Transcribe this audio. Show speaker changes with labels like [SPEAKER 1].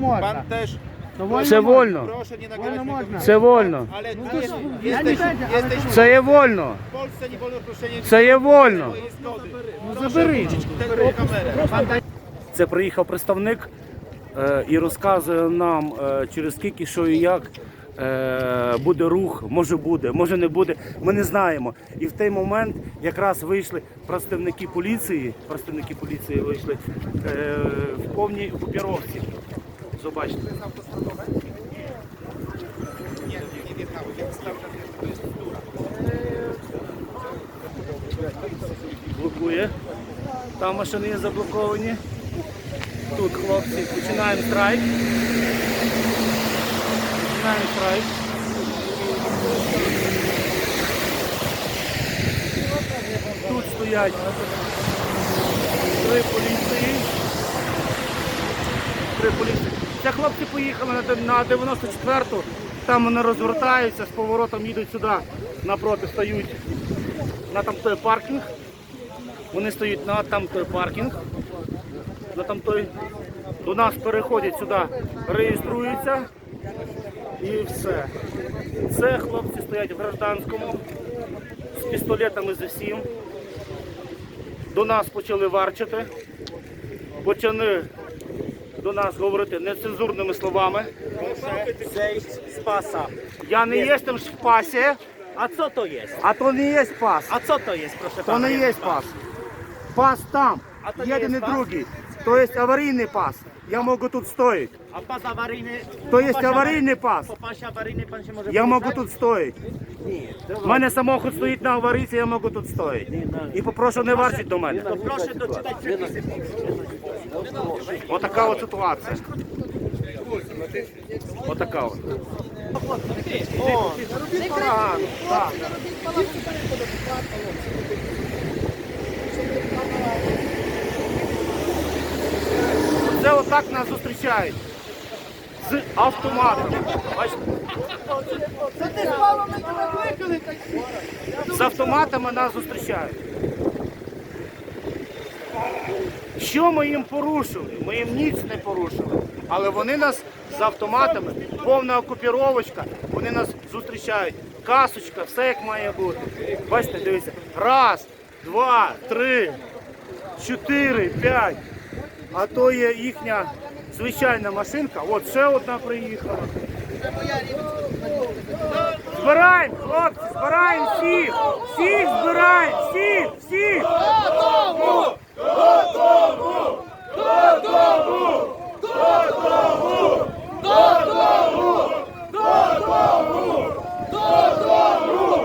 [SPEAKER 1] можна. Вольно
[SPEAKER 2] Це вольно.
[SPEAKER 3] Proszę nie nagrywać
[SPEAKER 1] Wolno można.
[SPEAKER 2] Це вольно.
[SPEAKER 3] Ale
[SPEAKER 1] No
[SPEAKER 3] jest, jesteś,
[SPEAKER 1] będę, ale
[SPEAKER 3] jesteś
[SPEAKER 2] Це є вольно.
[SPEAKER 3] w Polsce nie wolno proszenie
[SPEAKER 2] Це є вольно.
[SPEAKER 3] mojej zgody.
[SPEAKER 1] Ну забери.
[SPEAKER 3] Kamerę.
[SPEAKER 2] Це приїхав представник е, і розказує нам е, через скільки, що і як е, буде рух, може буде, може не буде. Ми не знаємо. І в той момент якраз вийшли представники поліції. Представники поліції вийшли е, в повній окупіровці. Побачите. Блокує. Там машини є заблоковані. Тут хлопці починаємо страйк. Починаємо страйк. Тут стоять три поліції. Три поліції. Це хлопці поїхали на 94-ту, там вони розвертаються, з поворотом їдуть сюди, напроти стають на там той паркінг. Вони стоять на там той паркінг на там до нас переходять сюди, реєструються і все. Це хлопці стоять в гражданському з пістолетами з усім. До нас почали варчити, почали до нас говорити нецензурними словами.
[SPEAKER 4] z pasa.
[SPEAKER 2] Я не є там в пасі,
[SPEAKER 4] А то є?
[SPEAKER 2] а то не є пас.
[SPEAKER 4] А що то є, прошу
[SPEAKER 2] То не є пас. Пас там.
[SPEAKER 4] А то не є
[SPEAKER 2] і
[SPEAKER 4] пас?
[SPEAKER 2] другий. То є аварійний пас. Я можу тут стоїти.
[SPEAKER 4] A pas awaryjny...
[SPEAKER 2] То аварійний
[SPEAKER 4] awaryjny-
[SPEAKER 2] пас.
[SPEAKER 4] Pasie awaryjny pan się może
[SPEAKER 2] Я можу тут стоїти.
[SPEAKER 4] Nie.
[SPEAKER 2] У мене самохід стоїть на аварійці, я можу тут стоїти. І попрошу не варчити до мене.
[SPEAKER 4] Proszę doczytać przepisy.
[SPEAKER 2] Отака от ситуація. Отака от. Так. Це отак нас зустрічають. З автоматом. З автоматами нас зустрічають. Що ми їм порушили? Ми їм ніч не порушили. Але вони нас з автоматами, повна окупіровочка, вони нас зустрічають. Касочка, все як має бути. Бачите, дивіться. Раз, два, три, чотири, п'ять. А то є їхня звичайна машинка. От ще одна приїхала. Збираємо,